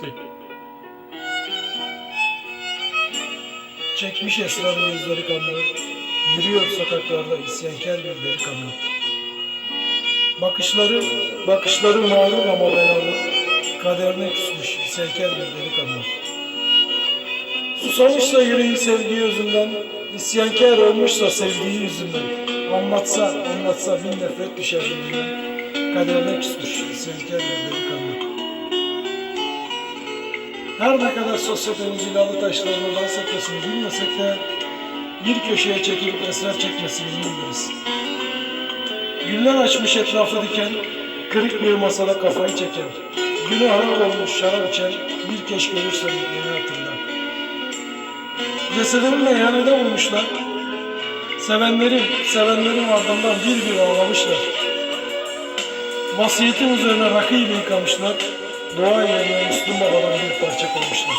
Sek. Çekmiş esrarlı yüzleri kanlı, yürüyor sokaklarda isyankar bir delikanlı. Bakışları, bakışları mağrur ama belalı, kaderine küsmüş isyankar bir delikanlı. Susamışsa yüreği sevgi yüzünden, isyankar olmuşsa sevdiği yüzünden. Anlatsa, anlatsa bin nefret düşer dilinden, kaderine küsmüş isyankar bir delikanlı. Her ne kadar sosyetenin cilalı taşlarını dans etmesini bilmesek de bir köşeye çekilip esrar çekmesini biliriz. Güller açmış etrafı diken, kırık bir masada kafayı çeken, günü harap olmuş şarap içen bir keş görürsen beni hatırla. Cesedimi meyhanede bulmuşlar. Sevenlerim, sevenlerim ardından bir bir ağlamışlar. Vasiyetim üzerine rakı ile yıkamışlar. Dua yerine Müslüm Baba'dan bir parça koymuşlar.